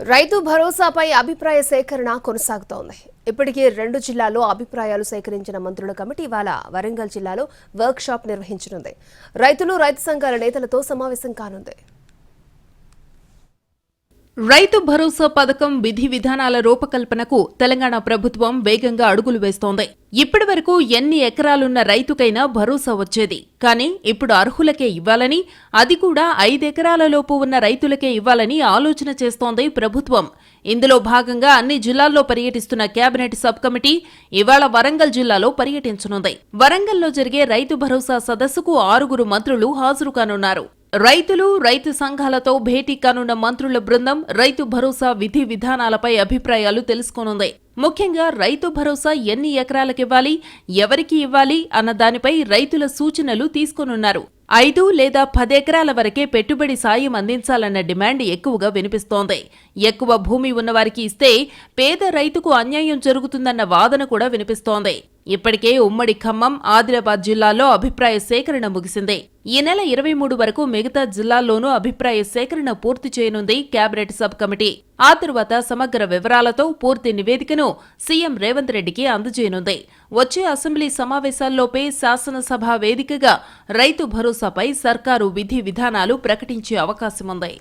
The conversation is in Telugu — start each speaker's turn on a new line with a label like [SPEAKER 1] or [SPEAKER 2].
[SPEAKER 1] రైతు భరోసాపై అభిప్రాయ సేకరణ కొనసాగుతోంది. ఇప్పటికే రెండు జిల్లాల్లో అభిప్రాయాలు సేకరించిన మంత్రుల కమిటీ ఇవాళ వరంగల్ జిల్లాలో వర్క్ షాప్ నిర్వహించనుంది. రైతులు రైతు సంఘాల నేతలతో సమావేశం కానుంది.
[SPEAKER 2] రైతు భరోసా పథకం విధి విధానాల రూపకల్పనకు తెలంగాణ ప్రభుత్వం వేగంగా అడుగులు వేస్తోంది. ఇప్పటి వరకు ఎన్ని ఎకరాలున్న రైతుకైనా భరోసా వచ్చేది. కానీ ఇప్పుడు అర్హులకే ఇవ్వాలని అది కూడా ఐదెకరాలలోపు ఉన్న రైతులకే ఇవ్వాలని ఆలోచన చేస్తోంది ప్రభుత్వం. ఇందులో భాగంగా అన్ని జిల్లాల్లో పర్యటిస్తున్న కేబినెట్ సబ్ కమిటీ ఇవాళ వరంగల్ జిల్లాలో పర్యటించనుంది. వరంగల్లో జరిగే రైతు భరోసా సదస్సుకు ఆరుగురు మంత్రులు హాజరు కానున్నారు. రైతులు రైతు సంఘాలతో భేటీ కానున్న మంత్రుల బృందం రైతు భరోసా విధి విధానాలపై అభిప్రాయాలు తెలుసుకోనుంది. ముఖ్యంగా రైతు భరోసా ఎన్ని ఎకరాలకివ్వాలి ఎవరికి ఇవ్వాలి అన్న దానిపై రైతుల సూచనలు తీసుకోనున్నారు. ఐదు లేదా పదెకరాల వరకే పెట్టుబడి సాయం అందించాలన్న డిమాండ్ ఎక్కువగా వినిపిస్తోంది. ఎక్కువ భూమి ఉన్నవారికి ఇస్తే పేద రైతుకు అన్యాయం జరుగుతుందన్న వాదన కూడా వినిపిస్తోంది. ఇప్పటికే ఉమ్మడి ఖమ్మం ఆదిలాబాద్ జిల్లాల్లో అభిప్రాయ సేకరణ ముగిసింది. ఈ నెల ఇరవై మూడు వరకు మిగతా జిల్లాల్లోనూ అభిప్రాయ సేకరణ పూర్తి చేయనుంది కేబినెట్ సబ్ కమిటీ. ఆ తరువాత సమగ్ర వివరాలతో పూర్తి నివేదికను సీఎం రేవంత్ రెడ్డికి అందజేయనుంది. వచ్చే అసెంబ్లీ సమావేశాల్లోపే శాసనసభ వేదికగా రైతు భరోసాపై సర్కారు విధి విధానాలు ప్రకటించే అవకాశముంది.